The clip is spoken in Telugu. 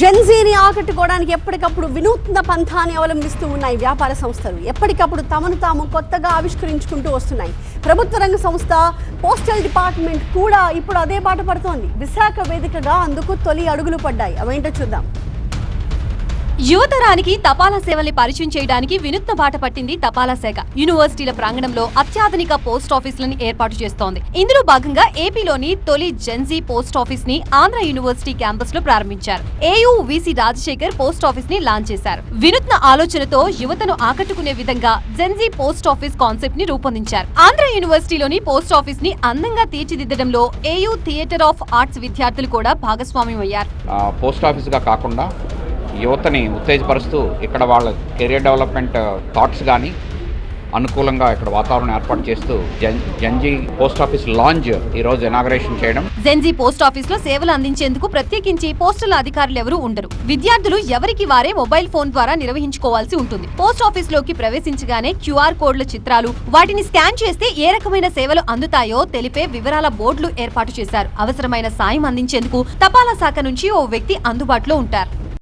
జెన్జీని ఆకట్టుకోవడానికి ఎప్పటికప్పుడు వినూత్న పంథాన్ని అవలంబిస్తూ ఉన్నాయి వ్యాపార సంస్థలు. ఎప్పటికప్పుడు తమను తాము కొత్తగా ఆవిష్కరించుకుంటూ వస్తున్నాయి. ప్రభుత్వ రంగ సంస్థ పోస్టల్ డిపార్ట్మెంట్ కూడా ఇప్పుడు అదే బాట పడుతోంది. విశాఖ వేదికగా అందుకు తొలి అడుగులు పడ్డాయి. అవేంటో చూద్దాం. యువతరానికి తపాలా సేవల్ని పరిచయం చేయడానికి వినూత్న బాట పట్టింది తపాలా శాఖ. యూనివర్సిటీల ప్రాంగణంలో అత్యాధునిక పోస్ట్ ఆఫీసులను ఏర్పాటు చేస్తోంది. ఇందులో భాగంగా ఏపీలోని తొలి జెన్జీ పోస్ట్ ఆఫీస్ని ఆంధ్ర యూనివర్సిటీ క్యాంపస్లో ప్రారంభించారు A U V C Rajasekhar post ఆఫీస్ని లాంచ్ చేశారు. వినూత్న ఆలోచనతో యువతను ఆకట్టుకునే విధంగా జెన్జీ పోస్ట్ ఆఫీస్ కాన్సెప్ట్ని రూపొందించారు. ఆంధ్ర యూనివర్సిటీలోని పోస్ట్ ఆఫీస్ని అందంగా తీర్చిదిద్దడంలో ఏయూ థియేటర్ ఆఫ్ ఆర్ట్స్ విద్యార్థులు కూడా భాగస్వామ్యం అయ్యారు పోస్ట్ ఆఫీస్గా కాకుండా యువతని ఉత్తేజపరుస్తూ ఇక్కడ వాళ్ళ కెరియర్ డెవలప్మెంట్ థాట్స్ కానీ అనుకూలంగా ఇక్కడ వాతావరణం ఏర్పాటు చేస్తూ gen Gen Z post office launch ఈరోజు ఇనాగరేషన్ చేయడం. జెన్జీ పోస్ట్ ఆఫీస్లో సేవలు అందించేందుకు ప్రత్యేకించి పోస్టల్ అధికారులు ఎవరు ఉండరు. విద్యార్థులు ఎవరికి వారే మొబైల్ ఫోన్ ద్వారా నిర్వహించుకోవాల్సి ఉంటుంది. పోస్ట్ ఆఫీస్లోకి ప్రవేశించగానే క్యూఆర్ కోడ్ల చిత్రాలు వాటిని స్కాన్ చేస్తే ఏ రకమైన సేవలు అందుతాయో తెలిపే వివరాల బోర్డులు ఏర్పాటు చేశారు. అవసరమైన సాయం అందించేందుకు తపాలా శాఖ నుంచి ఓ వ్యక్తి అందుబాటులో ఉంటారు.